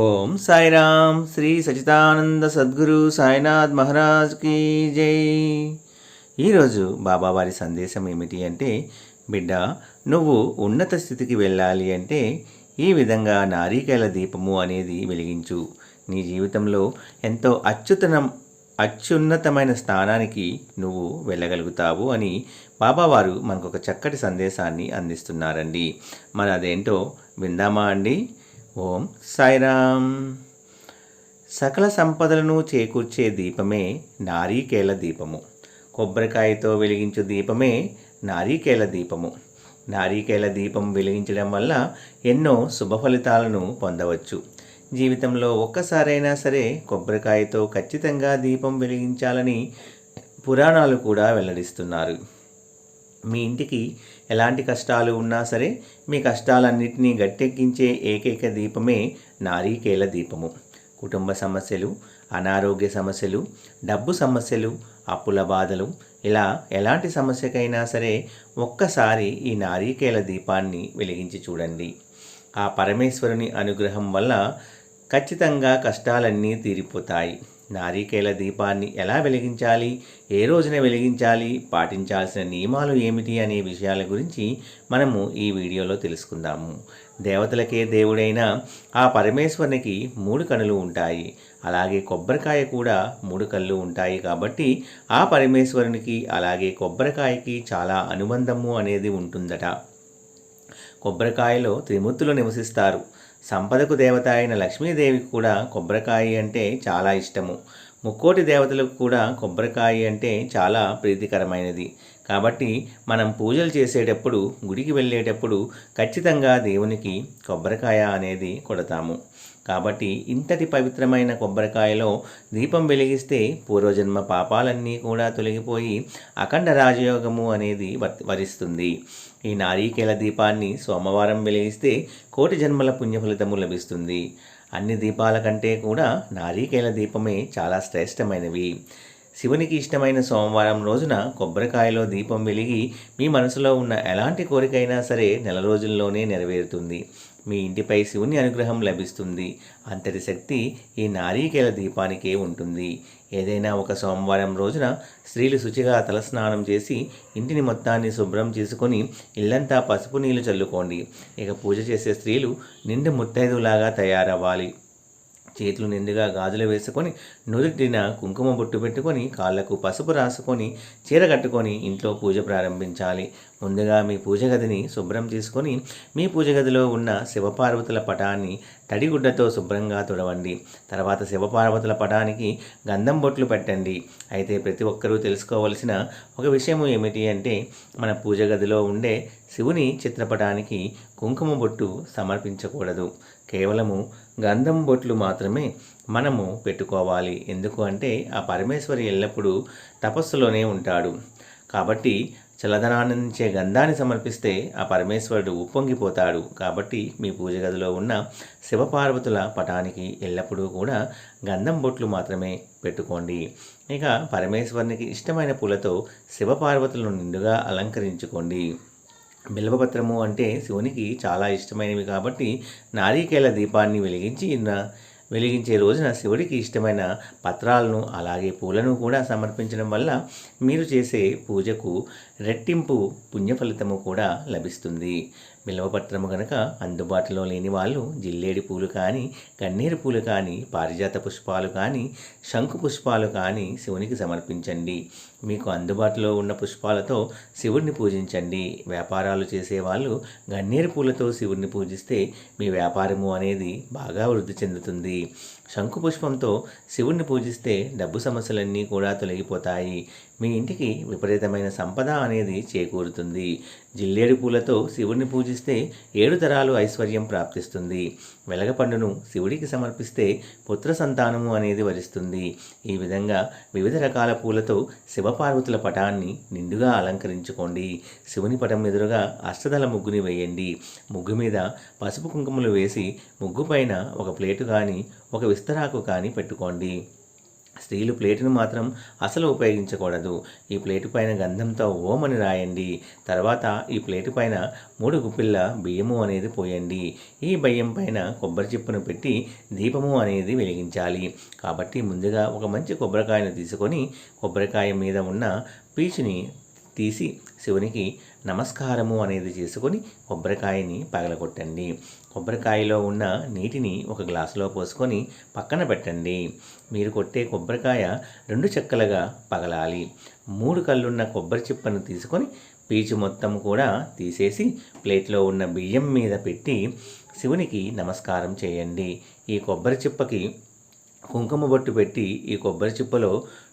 ఓం సాయిరామ్ శ్రీ సచితానంద సద్గురు సాయినాథ్ మహారాజ్ కీ జై. ఈరోజు బాబావారి సందేశం ఏమిటి అంటే బిడ్డ నువ్వు ఉన్నత స్థితికి వెళ్ళాలి అంటే ఈ విధంగా నారీకేల దీపము అనేది వెలిగించు. నీ జీవితంలో ఎంతో అత్యుతనం అత్యున్నతమైన స్థానానికి నువ్వు వెళ్ళగలుగుతావు అని బాబావారు మనకు ఒక చక్కటి సందేశాన్ని అందిస్తున్నారండి. మరి అదేంటో విందామా అండి? ఓం సాయిరామ్. సకల సంపదలను చేకూర్చే దీపమే నారీకేల దీపము. కొబ్బరికాయతో వెలిగించు దీపమే నారీకేల దీపము. నారీకేల దీపం వెలిగించడం వల్ల ఎన్నో శుభ ఫలితాలను పొందవచ్చు. జీవితంలో ఒక్కసారైనా సరే కొబ్బరికాయతో ఖచ్చితంగా దీపం వెలిగించాలని పురాణాలు కూడా వెల్లడిస్తున్నారు. మీ ఇంటికి ఎలాంటి కష్టాలు ఉన్నా సరే మీ కష్టాలన్నింటినీ గట్టెక్కించే ఏకైక దీపమే నారీకేల దీపము. కుటుంబ సమస్యలు అనారోగ్య సమస్యలు డబ్బు సమస్యలు అప్పుల బాధలు ఇలా ఎలాంటి సమస్యకైనా సరే ఒక్కసారి ఈ నారీకేల దీపాన్ని వెలిగించి చూడండి. ఆ పరమేశ్వరుని అనుగ్రహం వల్ల ఖచ్చితంగా కష్టాలన్నీ తీరిపోతాయి. నారీకేల దీపాన్ని ఎలా వెలిగించాలి? ఏ రోజున వెలిగించాలి? పాటించాల్సిన నియమాలు ఏమిటి అనే విషయాల గురించి మనము ఈ వీడియోలో తెలుసుకుందాము. దేవతలకే దేవుడైన ఆ పరమేశ్వరునికి మూడు కనులు ఉంటాయి. అలాగే కొబ్బరికాయ కూడా మూడు కళ్ళు ఉంటాయి కాబట్టి ఆ పరమేశ్వరునికి అలాగే కొబ్బరికాయకి చాలా అనుబంధము అనేది ఉంటుందట. కొబ్బరికాయలో త్రిమూర్తులు నివసిస్తారు. సంపదకు దేవత అయిన లక్ష్మీదేవికి కూడా కొబ్బరికాయ అంటే చాలా ఇష్టము. ముక్కోటి దేవతలకు కూడా కొబ్బరికాయ అంటే చాలా ప్రీతికరమైనది. కాబట్టి మనం పూజలు చేసేటప్పుడు గుడికి వెళ్ళేటప్పుడు ఖచ్చితంగా దేవునికి కొబ్బరికాయ అనేది కొడతాము. కాబట్టి ఇంతటి పవిత్రమైన కొబ్బరికాయలో దీపం వెలిగిస్తే పూర్వజన్మ పాపాలన్నీ కూడా తొలగిపోయి అఖండ రాజయోగము అనేది వరిస్తుంది. ఈ నారీకేల దీపాన్ని సోమవారం వెలిగిస్తే కోటి జన్మల పుణ్యఫలితము లభిస్తుంది. అన్ని దీపాల కంటే కూడా నారీకేల దీపమే చాలా శ్రేష్టమైనవి. శివునికి ఇష్టమైన సోమవారం రోజున కొబ్బరికాయలో దీపం వెలిగి మీ మనసులో ఉన్న ఎలాంటి కోరికైనా సరే నెల రోజుల్లోనే నెరవేరుతుంది. మీ ఇంటిపై శివుని అనుగ్రహం లభిస్తుంది. అంతటి శక్తి ఈ నారీకేల దీపానికే ఉంటుంది. ఏదైనా ఒక సోమవారం రోజున స్త్రీలు శుచిగా తలస్నానం చేసి ఇంటిని మొత్తాన్ని శుభ్రం చేసుకొని ఇల్లంతా పసుపు నీళ్ళు చల్లుకోండి. ఇక పూజ చేసే స్త్రీలు నిండు ముత్తైదులాగా తయారవ్వాలి. చేతులు నిండుగా గాజులు వేసుకొని నుదుటిన కుంకుమ బొట్టు పెట్టుకొని కాళ్ళకు పసుపు రాసుకొని చీర కట్టుకొని ఇంట్లో పూజ ప్రారంభించాలి. ముందుగా మీ పూజ గదిని శుభ్రం చేసుకొని మీ పూజ గదిలో ఉన్న శివపార్వతుల పటాన్ని తడిగుడ్డతో శుభ్రంగా తుడవండి. తర్వాత శివపార్వతుల పటానికి గంధం బొట్లు పెట్టండి. అయితే ప్రతి ఒక్కరూ తెలుసుకోవలసిన ఒక విషయం ఏమిటి అంటే మన పూజ గదిలో ఉండే శివుని చిత్రపటానికి కుంకుమ బొట్టు సమర్పించకూడదు. కేవలము గంధం బొట్లు మాత్రమే మనము పెట్టుకోవాలి. ఎందుకు అంటే ఆ పరమేశ్వరి ఎల్లప్పుడూ తపస్సులోనే ఉంటాడు. కాబట్టి చల్లదనాన్నించే గంధాన్ని సమర్పిస్తే ఆ పరమేశ్వరుడు ఉప్పొంగిపోతాడు. కాబట్టి మీ పూజ గదిలో ఉన్న శివపార్వతుల పటానికి ఎల్లప్పుడూ కూడా గంధం బొట్లు మాత్రమే పెట్టుకోండి. ఇక పరమేశ్వరునికి ఇష్టమైన పూలతో శివపార్వతులను నిండుగా అలంకరించుకోండి. బిల్వపత్రము అంటే శివునికి చాలా ఇష్టమైనవి కాబట్టి నారికేల దీపాన్ని వెలిగించి వెలిగించే రోజున శివుడికి ఇష్టమైన పత్రాలను అలాగే పూలను కూడా సమర్పించడం వల్ల మీరు చేసే పూజకు రెట్టింపు పుణ్యఫలితము కూడా లభిస్తుంది. బిల్వపత్రము గనక అందుబాటులో లేని వాళ్ళు జిల్లేడి పూలు కానీ గన్నేరు పూలు కానీ పారిజాత పుష్పాలు కానీ శంకు పుష్పాలు కానీ శివునికి సమర్పించండి. మీకు అందుబాటులో ఉన్న పుష్పాలతో శివుడిని పూజించండి. వ్యాపారాలు చేసేవాళ్ళు గన్నేరు పూలతో శివుడిని పూజిస్తే మీ వ్యాపారము అనేది బాగా వృద్ధి చెందుతుంది. శంకు పుష్పంతో శివుణ్ణి పూజిస్తే డబ్బు సమస్యలన్నీ కూడా తొలగిపోతాయి. మీ ఇంటికి విపరీతమైన సంపద అనేది చేకూరుతుంది. జిల్లేడు పూలతో శివుణ్ణి పూజిస్తే ఏడు తరాలు ఐశ్వర్యం ప్రాప్తిస్తుంది. వెలగపండును శివుడికి సమర్పిస్తే పుత్ర సంతానము అనేది వరిస్తుంది. ఈ విధంగా వివిధ రకాల పూలతో శివపార్వతుల పటాన్ని నిండుగా అలంకరించుకోండి. శివుని పటం ఎదురుగా అష్టదల ముగ్గుని వేయండి. ముగ్గు మీద పసుపు కుంకుమలు వేసి ముగ్గు పైన ఒక ప్లేటు కానీ ఒక విస్తరాకు కానీ పెట్టుకోండి. స్త్రీలు ప్లేటును మాత్రం అసలు ఉపయోగించకూడదు. ఈ ప్లేటు పైన గంధంతో ఓమని రాయండి. తర్వాత ఈ ప్లేటు పైన మూడు గుప్పిళ్ళ బియ్యము అనేది పోయండి. ఈ బియ్యం పైన కొబ్బరి చిప్పును పెట్టి దీపము అనేది వెలిగించాలి. కాబట్టి ముందుగా ఒక మంచి కొబ్బరికాయను తీసుకొని కొబ్బరికాయ మీద ఉన్న పీచుని తీసి శివునికి నమస్కారము అనేది చేసుకొని కొబ్బరికాయని పగలగొట్టండి. కొబ్బరికాయలో ఉన్న నీటిని ఒక గ్లాసులో పోసుకొని పక్కన పెట్టండి. మీరు కొట్టే కొబ్బరికాయ రెండు చెక్కలుగా పగలాలి. మూడు కళ్ళున్న కొబ్బరి చిప్పను తీసుకొని పీచు మొత్తం కూడా తీసేసి ప్లేట్లో ఉన్న బియ్యం మీద పెట్టి శివునికి నమస్కారం చేయండి. ఈ కొబ్బరి చిప్పకి కుంకుమ బొట్టు పెట్టి ఈ కొబ్బరి చిప్పలో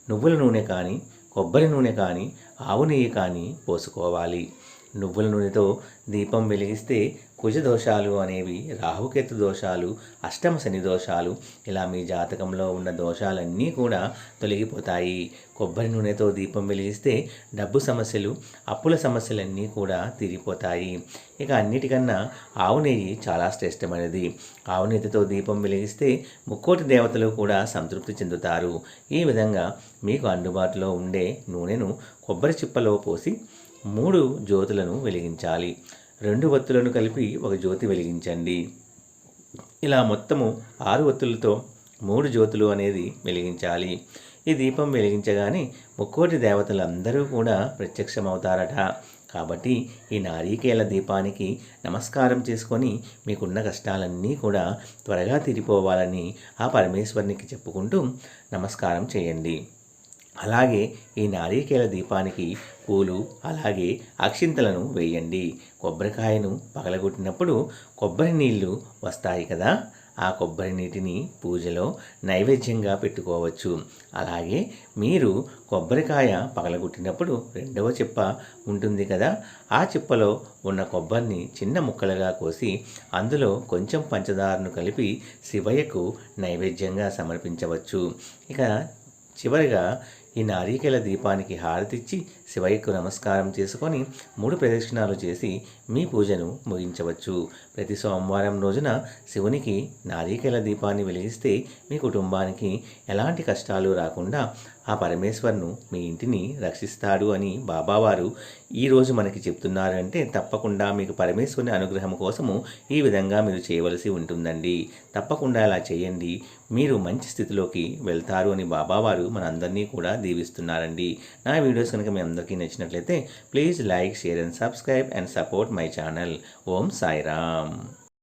నువ్వుల నూనె కానీ కొబ్బరి నూనె కానీ ఆవు నెయ్యి కానీ పోసుకోవాలి. నువ్వుల నూనెతో దీపం వెలిగిస్తే కుజ దోషాలు అనేవి రాహుకేతు దోషాలు అష్టమ శని దోషాలు ఇలా మీ జాతకంలో ఉన్న దోషాలన్నీ కూడా తొలగిపోతాయి. కొబ్బరి నూనెతో దీపం వెలిగిస్తే డబ్బు సమస్యలు అప్పుల సమస్యలన్నీ కూడా తీరిపోతాయి. ఇక అన్నిటికన్నా ఆవు నెయ్యి చాలా శ్రేష్టమైనది. ఆవు నెయ్యితో దీపం వెలిగిస్తే ముక్కోటి దేవతలు కూడా సంతృప్తి చెందుతారు. ఈ విధంగా మీకు అందుబాటులో ఉండే నూనెను కొబ్బరి చిప్పలో పోసి మూడు జ్యోతులను వెలిగించాలి. రెండు వత్తులను కలిపి ఒక జ్యోతి వెలిగించండి. ఇలా మొత్తము ఆరు వత్తులతో మూడు జ్యోతులు అనేది వెలిగించాలి. ఈ దీపం వెలిగించగానే ముక్కోటి దేవతలందరూ కూడా ప్రత్యక్షమవుతారట. కాబట్టి ఈ నారీకేల దీపానికి నమస్కారం చేసుకొని మీకున్న కష్టాలన్నీ కూడా త్వరగా తీరిపోవాలని ఆ పరమేశ్వరునికి చెప్పుకుంటూ నమస్కారం చేయండి. అలాగే ఈ నారీకేల దీపానికి పూలు అలాగే అక్షింతలను వేయండి. కొబ్బరికాయను పగలగొట్టినప్పుడు కొబ్బరి నీళ్ళు వస్తాయి కదా? ఆ కొబ్బరి నీటిని పూజలో నైవేద్యంగా పెట్టుకోవచ్చు. అలాగే మీరు కొబ్బరికాయ పగలగొట్టినప్పుడు రెండవ చిప్ప ఉంటుంది కదా? ఆ చిప్పలో ఉన్న కొబ్బరిని చిన్న ముక్కలుగా కోసి అందులో కొంచెం పంచదారను కలిపి శివయ్యకు నైవేద్యంగా సమర్పించవచ్చు. ఇక చివరిగా ఈ నారీకెల దీపానికి హారతిచ్చి శివయ్యకు నమస్కారం చేసుకొని మూడు ప్రదక్షిణాలు చేసి మీ పూజను ముగించవచ్చు. ప్రతి సోమవారం రోజున శివునికి నారీకెల దీపాన్ని వెలిగిస్తే మీ కుటుంబానికి ఎలాంటి కష్టాలు రాకుండా ఆ పరమేశ్వర్ను మీ ఇంటిని రక్షిస్తాడు అని బాబావారు ఈరోజు మనకి చెప్తున్నారంటే తప్పకుండా మీకు పరమేశ్వరుని అనుగ్రహం కోసము ఈ విధంగా మీరు చేయవలసి ఉంటుందండి. తప్పకుండా అలా చేయండి. మీరు మంచి స్థితిలోకి వెళ్తారు అని బాబావారు మనందరినీ కూడా దీవిస్తున్నారండి. నా వీడియోస్ కనుక మీ అందరికీ నచ్చినట్లయితే please like share and subscribe and support my channel Om Sairam